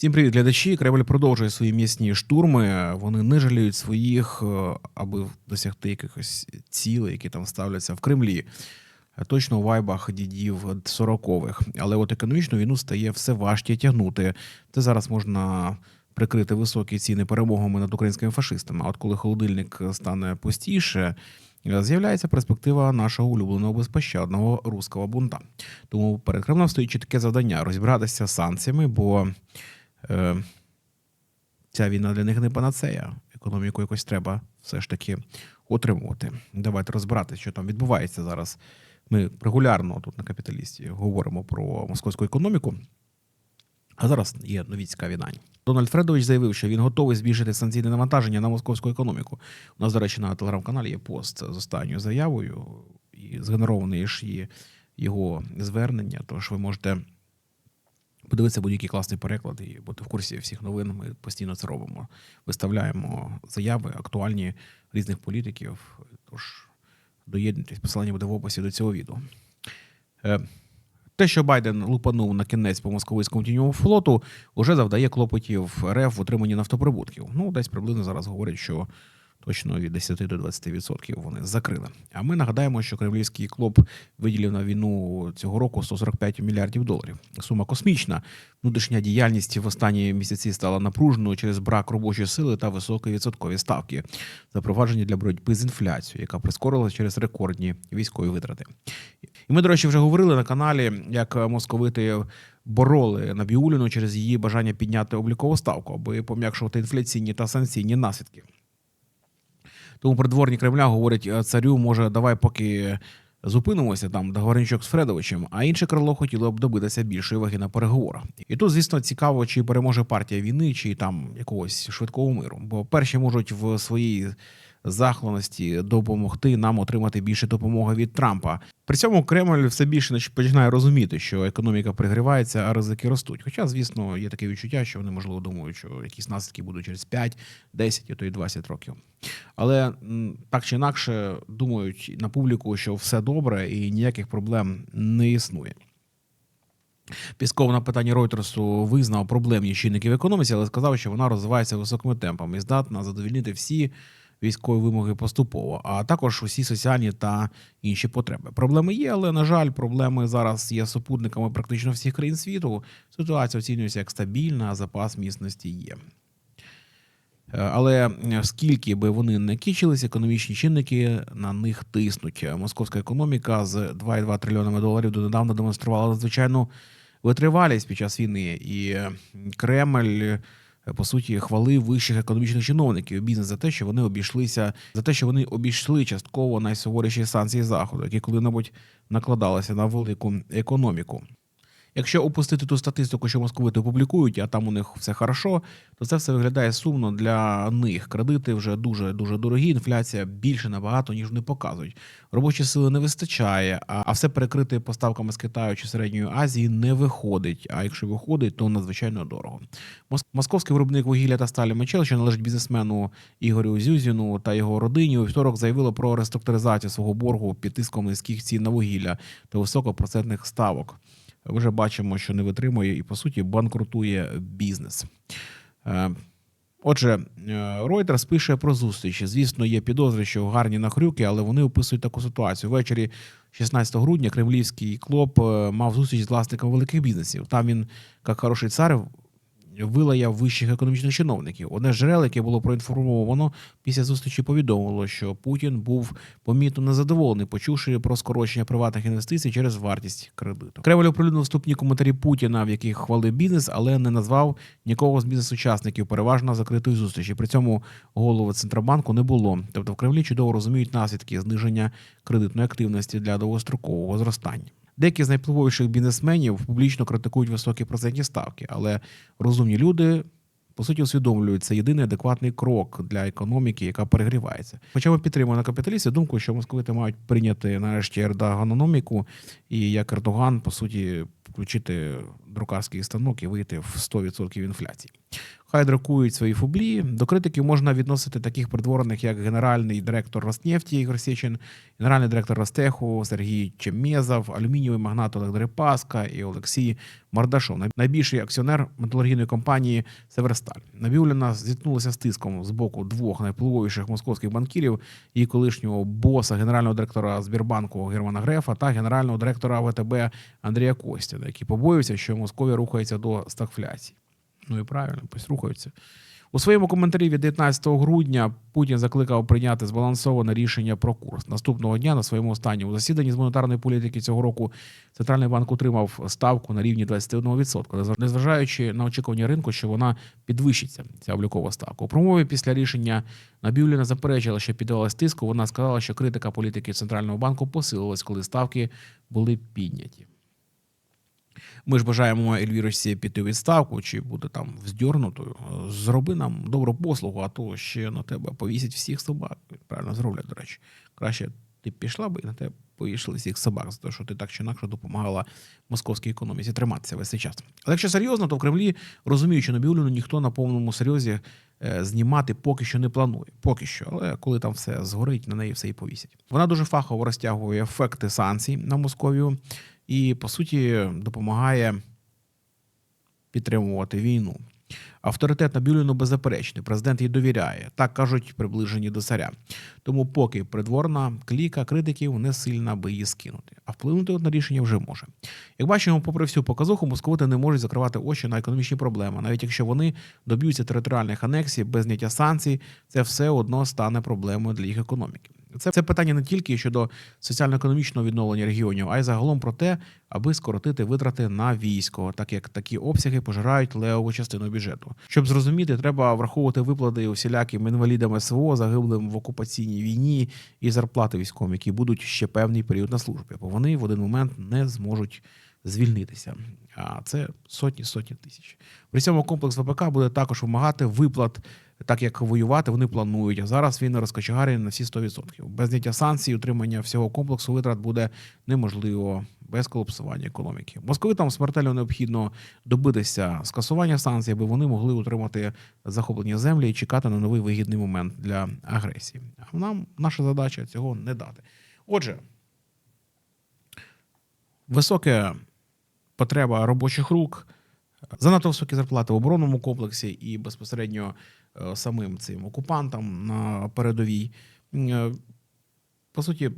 Всім привіт, глядачі. Кремль продовжує свої м'ясні штурми. Вони не жаліють своїх, е, аби досягти якихось цілей, які там ставляться в Кремлі. Е, Точно у вайбах дідів 40-х. Але от економічну війну стає все важче тягнути. Це зараз можна прикрити високі ціни перемогами над українськими фашистами. А от коли холодильник стане пустіше, е, з'являється перспектива нашого улюбленого безпощадного руського бунта. Тому перед Кремлем стоїть чітке завдання розібратися з санкціями, бо е, ця війна для них не панацея. Економіку якось треба все ж таки отримувати. Давайте розбиратися, що там відбувається зараз. Ми регулярно тут на капіталісті говоримо про московську економіку. А зараз є нові цікаві дані. Дональд Фредович заявив, що він готовий збільшити санкційне навантаження на московську економіку. У нас, до речі, на телеграм-каналі є пост з останньою заявою, і згенерований ж є його звернення. Тож ви можете подивитися будь-який класний переклад і бути в курсі всіх новин. Ми постійно це робимо. Виставляємо заяви актуальні різних політиків. Тож доєднуйтесь, посилання буде в описі до цього відео. Е, Те, що Байден лупанув на кінець по московицькому тіньовому флоту, уже завдає клопотів РФ в отриманні нафтоприбутків. Ну, десь приблизно зараз говорять, що точно від 10 до 20% вони закрили. А ми нагадаємо, що кремлівський клоп виділив на війну цього року 145 мільярдів доларів. Сума космічна. Внутрішня діяльність в останні місяці стала напруженою через брак робочої сили та високі відсоткові ставки, запроваджені для боротьби з інфляцією, яка прискорилася через рекордні військові витрати. І ми, до речі, вже говорили на каналі, як московити бороли Набіуліну через її бажання підняти облікову ставку, аби пом'якшувати інфляційні та санкційні наслідки. Тому придворні Кремля говорять «Е, царю, може, давай поки зупинимося там договорничок з Фредовичем, а інше крило хотіло б добитися більшої ваги на переговорах. І тут, звісно, цікаво, чи переможе партія війни, чи там якогось швидкого миру. Бо перші можуть в своїй захланості допомогти нам отримати більше допомоги від Трампа. При цьому Кремль все більше починає розуміти, що економіка пригрівається, а ризики ростуть. Хоча, звісно, є таке відчуття, що вони можливо думають, що якісь наслідки будуть через 5, 10, а то й 20 років. Але так чи інакше думають на публіку, що все добре і ніяких проблем не існує. Пісков на питання Ройтерсу визнав проблемні чинники в економіці, але сказав, що вона розвивається високими темпами і здатна задовільнити всі військові вимоги поступово, а також усі соціальні та інші потреби. Проблеми є, але на жаль, проблеми зараз є супутниками практично всіх країн світу. Ситуація оцінюється як стабільна, а запас міцності є. Е, Але скільки би вони не кічились, економічні чинники на них тиснуть. Московська економіка з 2,2 трильйонами доларів донедавна демонструвала надзвичайну витривалість під час війни, і Кремль. Е, По суті, хвалив вищих економічних чиновників бізнес за те, що вони обійшлися за те, що вони обійшли частково найсуворіші санкції заходу, які коли-небудь накладалися на велику економіку. Якщо опустити ту статистику, що московити публікують, а там у них все хорошо, то це все виглядає сумно для них. Кредити вже дуже дуже дорогі. Інфляція більше набагато ніж вони показують. Робочої сили не вистачає, а все перекрити поставками з Китаю чи Середньої Азії не виходить. А якщо виходить, то надзвичайно дорого. Мос- Московський виробник вугілля та сталі Мечел, що належить бізнесмену Ігорю Зюзіну та його родині, у вівторок заявило про реструктуризацію свого боргу під тиском низьких цін на вугілля та високопроцентних ставок вже бачимо, що не витримує і по суті банкрутує бізнес. Е, Отже, е, Reuters пише про зустрічі. Звісно, є підозри, що гарні нахрюки, але вони описують таку ситуацію. Ввечері 16 грудня кремлівський клоп е, мав зустріч з власником великих бізнесів. Там він, як хороший цар, вилаяв вищих економічних чиновників. Одне з джерел, яке було проінформовано після зустрічі, повідомило, що Путін був помітно незадоволений, почувши про скорочення приватних інвестицій через вартість кредиту. Кремль оприлюднив вступні коментарі Путіна, в яких хвалив бізнес, але не назвав нікого з бізнес-учасників, переважно закритої зустрічі. При цьому голови центробанку не було. Тобто в Кремлі чудово розуміють наслідки зниження кредитної активності для довгострокового зростання. Деякі з найпливовіших бізнесменів публічно критикують високі процентні ставки, але розумні люди по суті усвідомлюють це єдиний адекватний крок для економіки, яка перегрівається. Хоча ми підтримуємо на капіталісті думку, що московити мають прийняти нарешті ердогономіку, і як Ердоган, по суті, включити друкарський станок і вийти в 100% інфляції. Хай друкують свої фублі. До критиків можна відносити таких придворних, як генеральний директор Роснефті Ігор Сєчин, генеральний директор Ростеху Сергій Чемєзов, алюмінієвий магнат Олег Дерипаска і Олексій Мардашов, най- найбільший акціонер металургійної компанії Северсталь. Набіуліна зіткнулася з тиском з боку двох найвпливовіших московських банкірів і колишнього боса генерального директора Збірбанку Германа Грефа та генерального директора ВТБ Андрія Костіна, які побоюються, що Московія рухається до стагфляції. Ну і правильно, пусть рухаються. У своєму коментарі від 19 грудня Путін закликав прийняти збалансоване рішення про курс. Наступного дня на своєму останньому засіданні з монетарної політики цього року центральний банк утримав ставку на рівні 21%, незважаючи на очікування ринку, що вона підвищиться. Ця облікова ставка. У промові після рішення Набіуліна заперечила, що піддавалась тиску. Вона сказала, що критика політики центрального банку посилилась, коли ставки були підняті. Ми ж бажаємо Ельвіросі піти у відставку чи бути там вздьорнутою. Зроби нам добру послугу, а то ще на тебе повісять всіх собак. Правильно зроблять, до речі. Краще ти пішла би і на тебе повішали всіх собак, за те, що ти так чи інакше допомагала московській економіці триматися весь цей час. Але якщо серйозно, то в Кремлі розуміють, що Набіуліну ніхто на повному серйозі е, знімати поки що не планує. Поки що, але коли там все згорить, на неї все і повісять. Вона дуже фахово розтягує ефекти санкцій на Московію і, по суті, допомагає підтримувати війну. Авторитет Набіуліну беззаперечний. Президент їй довіряє. Так кажуть приближені до царя. Тому, поки придворна кліка критиків не сильна, аби її скинути. А вплинути на рішення вже може. Як бачимо, попри всю показуху, московити не можуть закривати очі на економічні проблеми. Навіть якщо вони доб'ються територіальних анексій без зняття санкцій, це все одно стане проблемою для їх економіки. Це, це питання не тільки щодо соціально-економічного відновлення регіонів, а й загалом про те, аби скоротити витрати на військо, так як такі обсяги пожирають левову частину бюджету. Щоб зрозуміти, треба враховувати виплати усіляким інвалідам СВО, загиблим в окупаційній війні і зарплати військовим, які будуть ще певний період на службі, бо вони в один момент не зможуть звільнитися. А це сотні сотні тисяч. При цьому комплекс ВПК буде також вимагати виплат, так як воювати вони планують. А зараз він розкочегарений на всі 100%. Без зняття санкцій, утримання всього комплексу витрат буде неможливо без колапсування економіки. Московитам смертельно необхідно добитися скасування санкцій, аби вони могли утримати захоплені землі і чекати на новий вигідний момент для агресії. А нам наша задача цього не дати. Отже, висока потреба робочих рук, занадто високі зарплати в оборонному комплексі і безпосередньо е, самим цим окупантам на передовій. Е, По суті,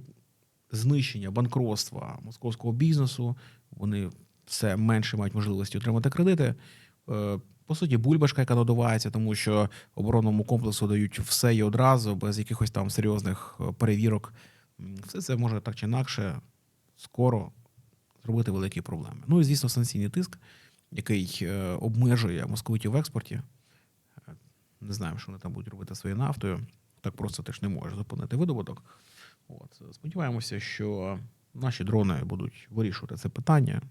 знищення банкротства московського бізнесу. Вони все менше мають можливості отримати кредити. Е, По суті, бульбашка, яка надувається, тому що оборонному комплексу дають все і одразу, без якихось там серйозних перевірок. Все це може так чи інакше скоро зробити великі проблеми. Ну і звісно, санкційний тиск, який е, обмежує московитів в експорті. Е, Не знаємо, що вони там будуть робити своєю нафтою. Так просто теж не може зупинити видобуток. От. Сподіваємося, що наші дрони будуть вирішувати це питання,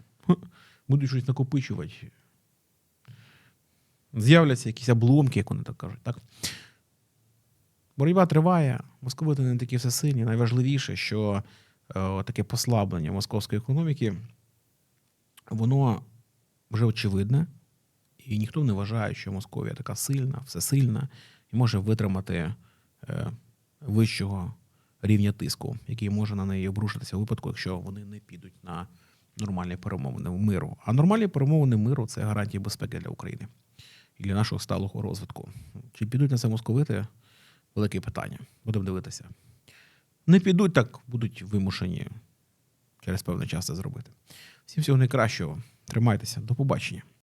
будуть щось накопичувати. З'являться якісь обломки, як вони так кажуть. Так? Боротьба триває, московити не такі всесильні. Найважливіше, що е, таке послаблення московської економіки, воно вже очевидне, і ніхто не вважає, що Московія така сильна, всесильна і може витримати е, вищого рівня тиску, який може на неї обрушитися у випадку, якщо вони не підуть на нормальні перемовини миру. А нормальні перемовини миру це гарантія безпеки для України і для нашого сталого розвитку. Чи підуть на це московити? Велике питання. Будемо дивитися. Не підуть, так будуть вимушені через певний час це зробити. Всім всього найкращого. Тримайтеся. До побачення.